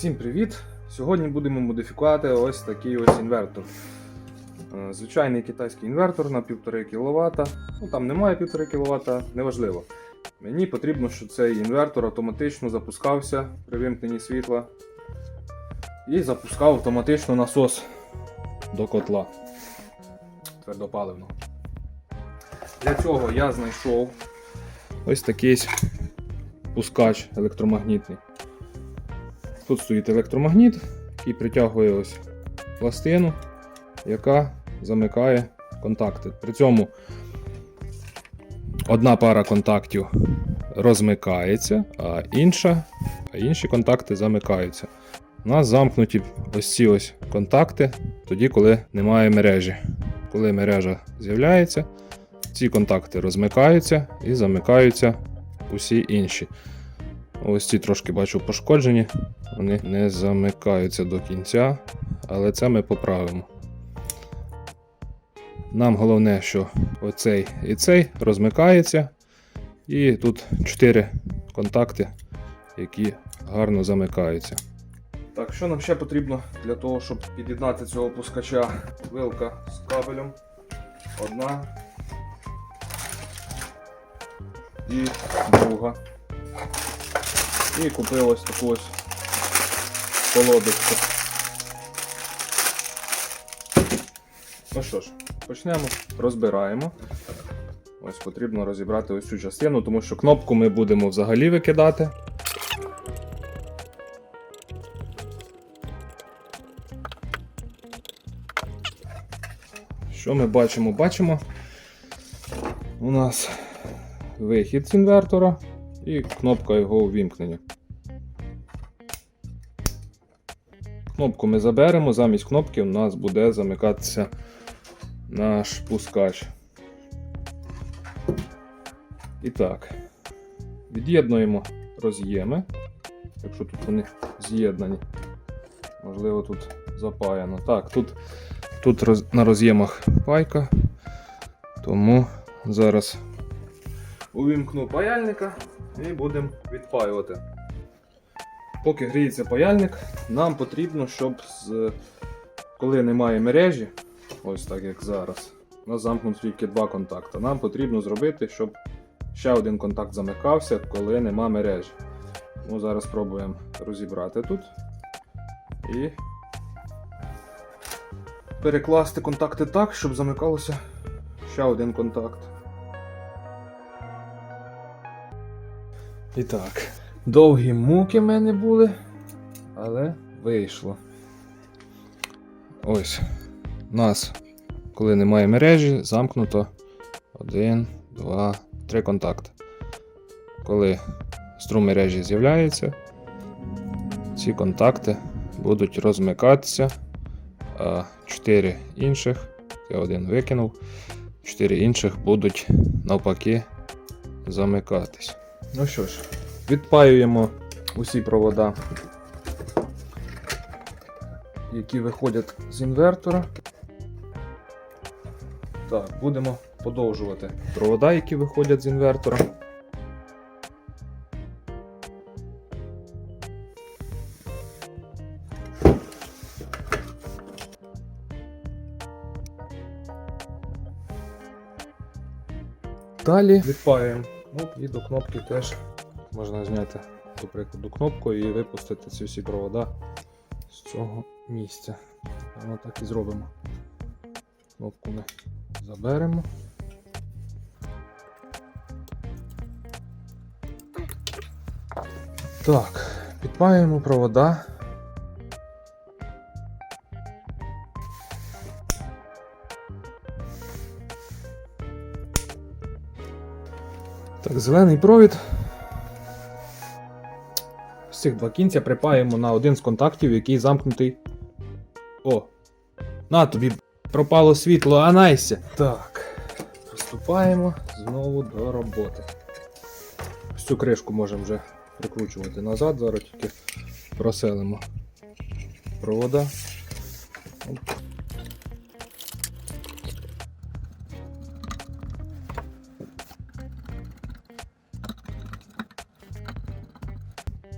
Всім привіт! Сьогодні будемо модифікувати ось такий ось інвертор. Е, Звичайний китайський інвертор на 1,5 кВт. Ну там немає 1,5 кВт, неважливо. Мені потрібно, щоб цей інвертор автоматично запускався при вимкненні світла і запускав автоматично насос до котла твердопаливного. Для цього я знайшов ось такий пускач електромагнітний. Тут стоїть електромагніт, який притягує ось пластину, яка замикає контакти. При цьому одна пара контактів розмикається, а інша, а інші контакти замикаються. У нас замкнуті ось ці ось контакти тоді, коли немає мережі. Коли мережа з'являється, ці контакти розмикаються і замикаються усі інші. Ось ці трошки бачу пошкоджені, вони не замикаються до кінця, але це ми поправимо. Нам головне, що оцей і цей розмикається, і тут 4 контакти, які гарно замикаються. Так, що нам ще потрібно для того, щоб під'єднати цього пускача? Вилка з кабелем. Одна. І друга. І купив ось таку ось колодочку. Ну що ж, почнемо, розбираємо. Ось потрібно розібрати ось цю частину, тому що кнопку ми будемо взагалі викидати. Що ми бачимо? Бачимо. У нас вихід з інвертора і кнопка його увімкнення. Кнопку ми заберемо, замість кнопки у нас буде замикатися наш пускач. І так, від'єднуємо роз'єми, якщо тут вони з'єднані. Можливо, тут запаяно. Так, тут, тут роз, на роз'ємах пайка, тому зараз увімкну паяльника і будемо відпаювати. Поки гріється паяльник, нам потрібно, щоб з... коли немає мережі, ось так як зараз, у нас замкнуто тільки два контакти. Нам потрібно зробити, щоб ще один контакт замикався, коли нема мережі. Ну, Зараз спробуємо розібрати тут і перекласти контакти так, щоб замикалося ще один контакт. І так, довгі муки в мене були, але вийшло. Ось. У нас, коли немає мережі, замкнуто один, два, три контакти. Коли струм мережі з'являється, ці контакти будуть розмикатися, а чотири інших, я один викинув, чотири інших будуть навпаки замикатись. Ну що ж, відпаюємо усі провода, які виходять з інвертора. Так, будемо подовжувати провода, які виходять з інвертора. Далі відпаюємо. Ну, і до кнопки теж можна зняти, до прикладу, кнопку і випустити ці всі провода з цього місця. Воно так і зробимо. Кнопку ми заберемо. Так, підпаюємо провода. Так, зелений провід. З цих два кінця припаємо на один з контактів, який замкнутий. О! На тобі пропало світло, анайся! Так, приступаємо знову до роботи. Цю кришку можемо вже прикручувати назад, зараз тільки проселимо провода.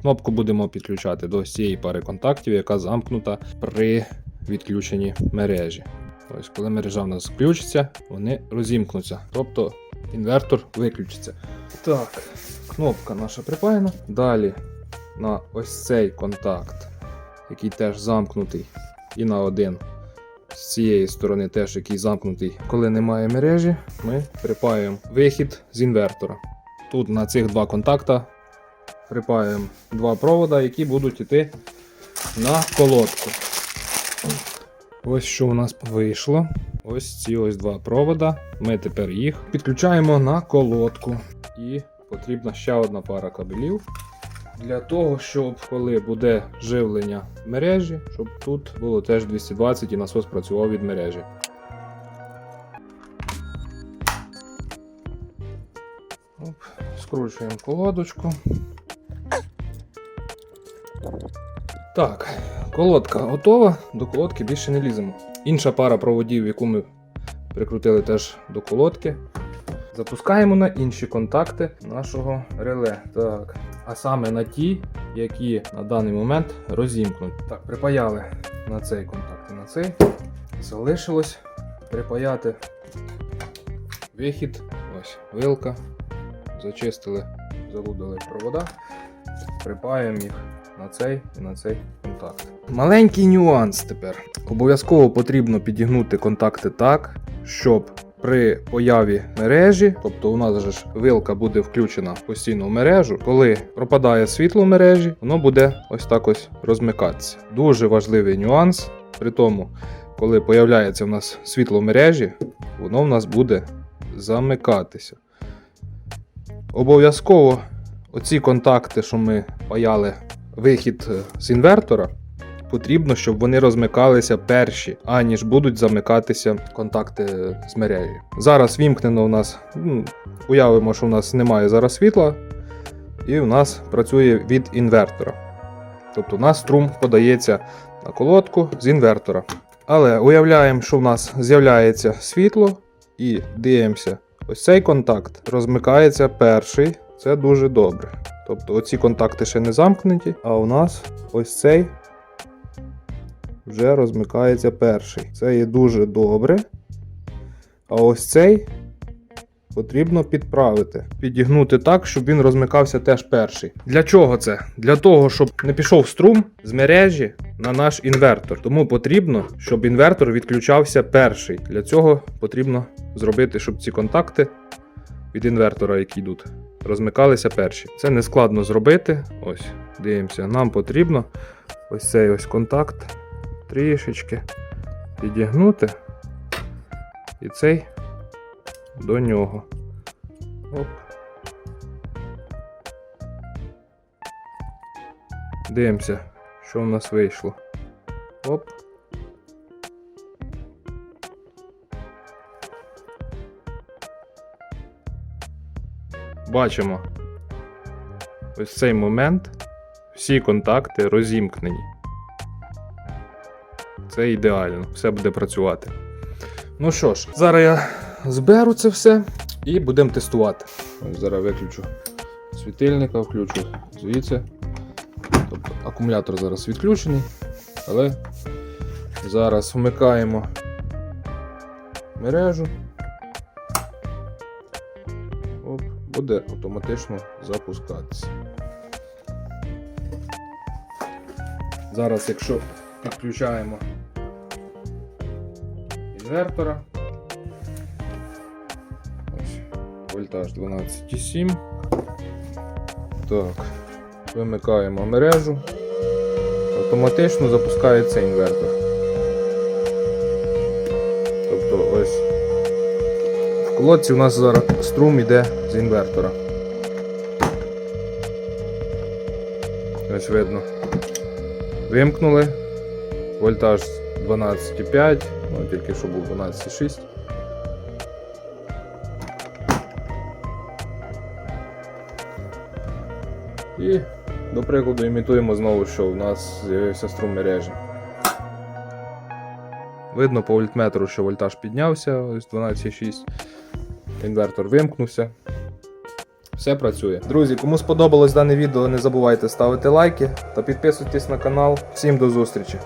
Кнопку будемо підключати до цієї пари контактів, яка замкнута при відключенні мережі. Ось, коли мережа в нас включиться, вони розімкнуться. Тобто інвертор виключиться. Так, кнопка наша припаяна. Далі на ось цей контакт, який теж замкнутий, і на один з цієї сторони, теж який замкнутий, коли немає мережі, ми припаюємо вихід з інвертора. Тут на цих два контакта припаюємо два провода, які будуть йти на колодку. Ось що у нас вийшло. Ось ці ось два провода. Ми тепер їх підключаємо на колодку. І потрібна ще одна пара кабелів. Для того, щоб коли буде живлення мережі, щоб тут було теж 220 і насос працював від мережі. Скручуємо колодочку. Так, колодка готова, до колодки більше не ліземо. Інша пара проводів, яку ми прикрутили теж до колодки. Запускаємо на інші контакти нашого реле. Так. А саме на ті, які на даний момент розімкнуть. Так, припаяли на цей контакт і на цей. Залишилось припаяти вихід. Ось вилка. Зачистили, залудили провода. Припаємо їх на цей і на цей контакт. Маленький нюанс тепер. Обов'язково потрібно підігнути контакти так, щоб при появі мережі, тобто у нас же ж вилка буде включена постійно в мережу, коли пропадає світло в мережі, воно буде ось так ось розмикатися. Дуже важливий нюанс. При тому, коли появляється в нас світло в мережі, воно в нас буде замикатися. Обов'язково оці контакти, що ми паяли вихід е, з інвертора, потрібно, щоб вони розмикалися перші, аніж будуть замикатися контакти з мережі. Зараз вімкнено у нас, ну, уявимо, що у нас немає зараз світла, і у нас працює від інвертора. Тобто у нас струм подається на колодку з інвертора. Але уявляємо, що в нас з'являється світло, і дивимося, ось цей контакт розмикається перший. Це дуже добре. Тобто оці контакти ще не замкнуті, а у нас ось цей вже розмикається перший. Це є дуже добре. А ось цей потрібно підправити. Підігнути так, щоб він розмикався теж перший. Для чого це? Для того, щоб не пішов струм з мережі на наш інвертор. Тому потрібно, щоб інвертор відключався перший. Для цього потрібно зробити, щоб ці контакти від інвертора, які йдуть, розмикалися перші. Це не складно зробити. Ось, дивимося, нам потрібно ось цей ось контакт трішечки підігнути. І цей до нього. Оп. Дивимося, що в нас вийшло. Оп. Бачимо. Ось цей момент всі контакти розімкнені. Це ідеально, все буде працювати. Ну що ж, зараз я зберу це все і будемо тестувати. Зараз виключу світильника, включу звідси. Тобто акумулятор зараз відключений, але зараз вмикаємо мережу. Буде автоматично запускатися. Зараз, якщо підключаємо інвертора. Ось, вольтаж 12,7. Так, вимикаємо мережу. Автоматично запускається інвертор. Тобто ось в колодці у нас зараз струм йде з інвертора. Ось видно. Вимкнули. Вольтаж 12,5, ну тільки що був 12,6. І, до прикладу, імітуємо знову, що у нас з'явився струм мережі. Видно по вольтметру, що вольтаж піднявся, ось 12,6. Інвертор вимкнувся. Все працює. Друзі, кому сподобалось дане відео, не забувайте ставити лайки та підписуйтесь на канал. Всім до зустрічі!